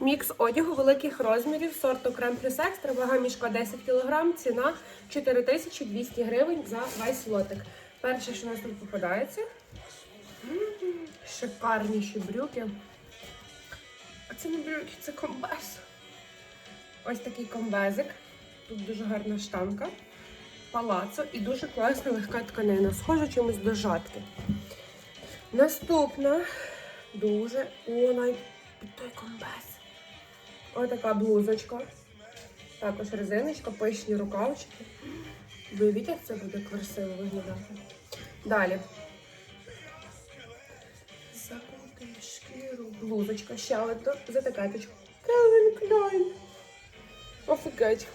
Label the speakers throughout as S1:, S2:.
S1: Мікс одягу великих розмірів, сорту крем плюс екстра, вага мішка 10 кг, ціна 4200 гривень за весь лотик. Перше, що у нас тут попадається. Шикарніші брюки. А це не брюки, це комбез. Ось такий комбезик. Тут дуже гарна штанка, палацо і дуже класна легка тканина. Схоже чимось до жатки. Наступна дуже о, навіть той комбез. Ось така блузочка. Також резиночка, пишні рукавчики. Уявіть, як це буде красиво виглядати. Далі. Закутий шкіру, блузочка, ще одна за такеточку. Calvin Klein. Офігеть.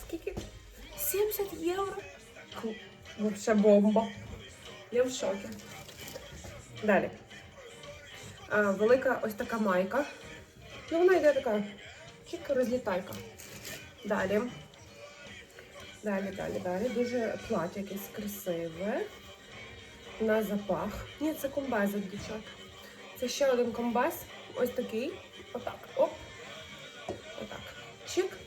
S1: Скільки? 70 євро. Вообще бомба. Я в шокі. Далі. Велика ось така майка. Ну, вона йде така чітко розлітайка. Далі. Далі, далі, далі. Дуже плаття якесь красиве. На запах. Ні, це комбезик, дівчат. Це ще один комбез. Ось такий. Отак. Оп. Отак. Чик.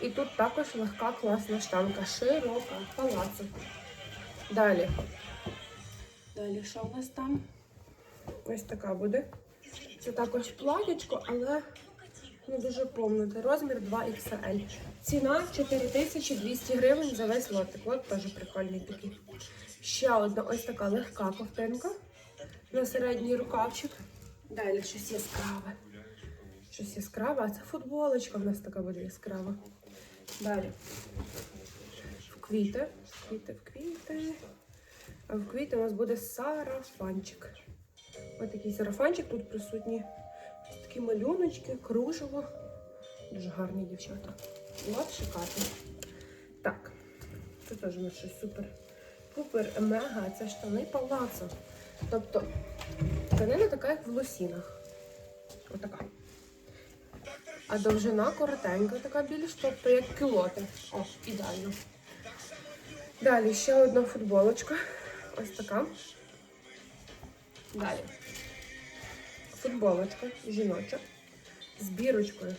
S1: І тут також легка класна штанка. Широка. Палацу. Далі. Далі, що в нас там? Ось така буде. Це також платячко, але не дуже повне. Розмір 2XL. Ціна 4200 гривень за весь лотик. От теж прикольний такий. Ще одна ось така легка ковтинка на середній рукавчик. Далі щось яскраве. Щось яскраве, а це футболочка в нас така буде яскрава. Далі. В квіти. В квіти, в квіти. А в квіти у нас буде сарафанчик. Ось такий сарафанчик тут присутні. Ось такі малюночки, кружево. Дуже гарні дівчата. От шикарно. Так, це теж нас щось супер. Супер мега. Це штани палацо. Тобто тканина така, як в лосінах. Отака. А довжина коротенька, така більш, тобто як кілоти. О, ідеально. Далі ще одна футболочка. Ось така. Далі. Футболочка жіноча з бірочкою.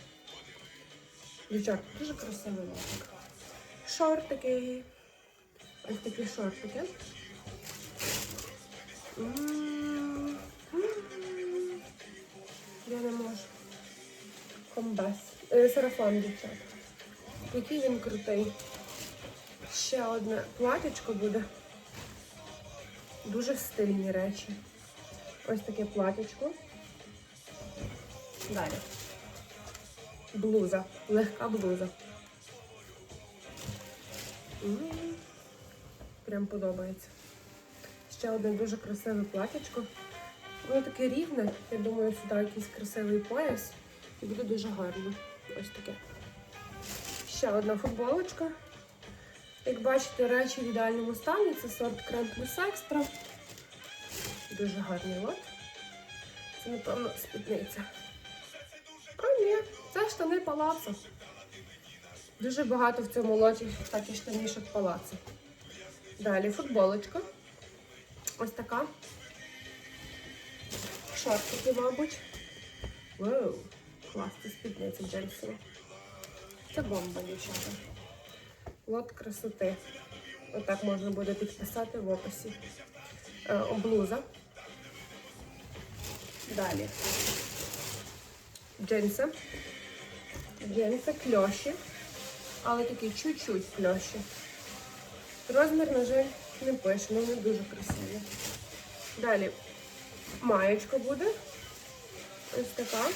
S1: Дівчат, дуже красивий лотик. Шортики. Ось такі шортики. Я не можу. Комбез. Е, сарафан, дівчат. Який він крутий. Ще одне платячко буде. Дуже стильні речі. Ось таке платячко. Далі. Блуза. Легка блуза. Прям подобається. Ще одне дуже красиве платячко. Воно таке рівне. Я думаю, сюди якийсь красивий пояс. І буде дуже гарно. Ось таке. Ще одна футболочка. Як бачите, речі в ідеальному стані. Це сорт плюс екстра. Дуже гарний лот. Це, напевно, спідниця. А ні, це штани палацо. Дуже багато в цьому лоті всяких штанішок палацо. Далі футболочка. Ось така. Шортики, мабуть. Вау, клас, це спідниця джинсова. Це бомба, дівчата. Лот красоти. Отак можна буде підписати в описі. Е, блуза. Далі. Джинси. Джинси кльоші. Але такі чуть-чуть кльоші. Розмір, на не пише, але вони дуже красиві. Далі маєчка буде. Ось така.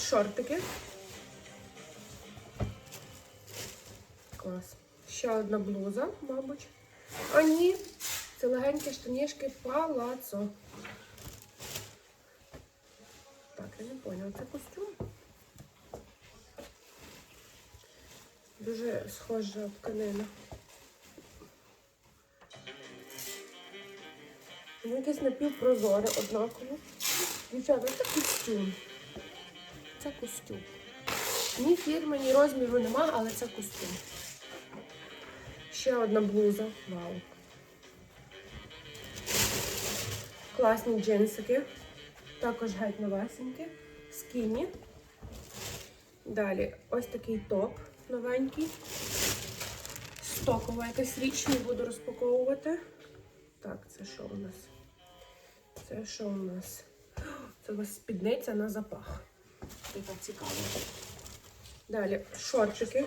S1: Шортики. Клас. Ще одна блуза, мабуть. А ні, легенькі штанішки палацо. Так, я не поняла, це костюм. Дуже схожа тканина. Воно якесь напівпрозоре однаково. Дівчата, це костюм. Це костюм. Ні фірми, ні розміру нема, але це костюм. Ще одна блуза. Вау. Класні джинсики. Також геть новесенькі. Скіні. Далі ось такий топ новенький. Стокова якась річ, не буду розпаковувати. Так, це що у нас? Це що у нас? Це у вас спідниця на запах. Така цікава. Далі шорчики.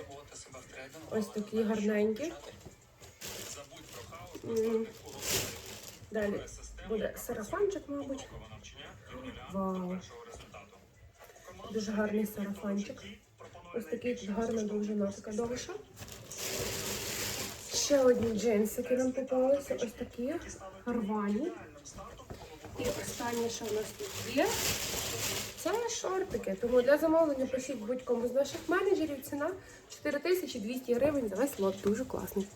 S1: Ось такі гарненькі. Далі буде сарафанчик, мабуть. Вау. Дуже гарний сарафанчик. Ось такий тут гарна довжина, така довша. Ще одні джинсики нам попалися. Ось такі рвані. І останнє, що у нас тут є, це шортики. Тому для замовлення пишіть будь-кому з наших менеджерів. Ціна 4200 гривень за весь лот. Дуже класний.